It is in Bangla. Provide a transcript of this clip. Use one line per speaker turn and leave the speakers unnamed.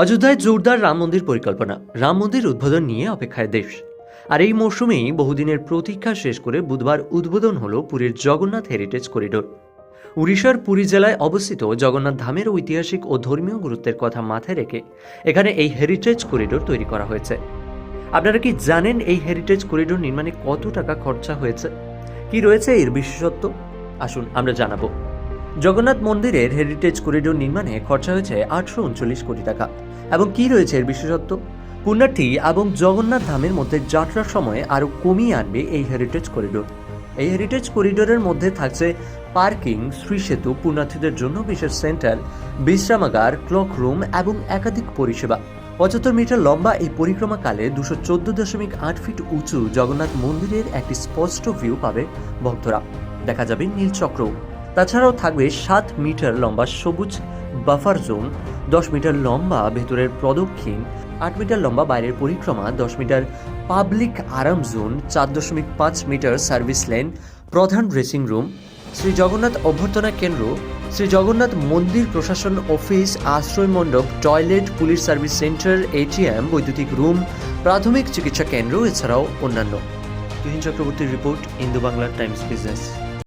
অযোধ্যায় জোরদার রাম মন্দির পরিকল্পনা। রাম মন্দির উদ্বোধন নিয়ে অপেক্ষায় দেশ। আর এই মৌসুমেই বহুদিনের প্রতীক্ষা শেষ করে বুধবার উদ্বোধন হল পুরীর জগন্নাথ হেরিটেজ করিডোর। উড়িষ্যার পুরী জেলায় অবস্থিত জগন্নাথ ধামের ঐতিহাসিক ও ধর্মীয় গুরুত্বের কথা মাথায় রেখে এখানে এই হেরিটেজ করিডোর তৈরি করা হয়েছে। আপনারা কি জানেন এই হেরিটেজ করিডোর নির্মাণে কত টাকা খরচা হয়েছে? কি রয়েছে এর বিশেষত্ব? আসুন আমরা জানাব। জগন্নাথ মন্দিরের হেরিটেজ করিডোর নির্মাণে খরচা হয়েছে আটশো উনচল্লিশ কোটি টাকা। এবং কি রয়েছে এর বিশেষত্ব? পুণ্যার্থী এবং জগন্নাথ ধামের মধ্যে যাত্রার সময় আরও কমিয়ে আনবে এই হেরিটেজ করিডোর এই হেরিটেজ করিডোরের মধ্যে থাকছে পার্কিং শ্রী সেতু, পুণ্যার্থীদের জন্য বিশেষ সেন্টার বিশ্রামাগার ক্লক রুম এবং একাধিক পরিষেবা। পঁচাত্তর মিটার লম্বা এই পরিক্রমাকালে দুশো চোদ্দ দশমিক আট ফিট উঁচু জগন্নাথ মন্দিরের একটি স্পষ্ট ভিউ পাবে ভক্তরা। দেখা যাবে নীলচক্র তাছাড়াও থাকবে সাত মিটার লম্বা সবুজ বাফার জোন, দশ মিটার লম্বা ভেতরের প্রদক্ষিণ, আট মিটার লম্বা বাইরের পরিক্রমা, দশ মিটার পাবলিক আরাম জোন, চার দশমিক পাঁচ মিটার সার্ভিস লেন, প্রধান ড্রেসিং রুম, শ্রী জগন্নাথ অভ্যর্থনা কেন্দ্র, শ্রী জগন্নাথ মন্দির প্রশাসন অফিস আশ্রয় মণ্ডপ toilet, police service centre, ATM, বৈদ্যুতিক রুম, প্রাথমিক চিকিৎসা কেন্দ্র, এছাড়াও অন্যান্য। তুহিন চক্রবর্তীর report Indu Bangla Times Business.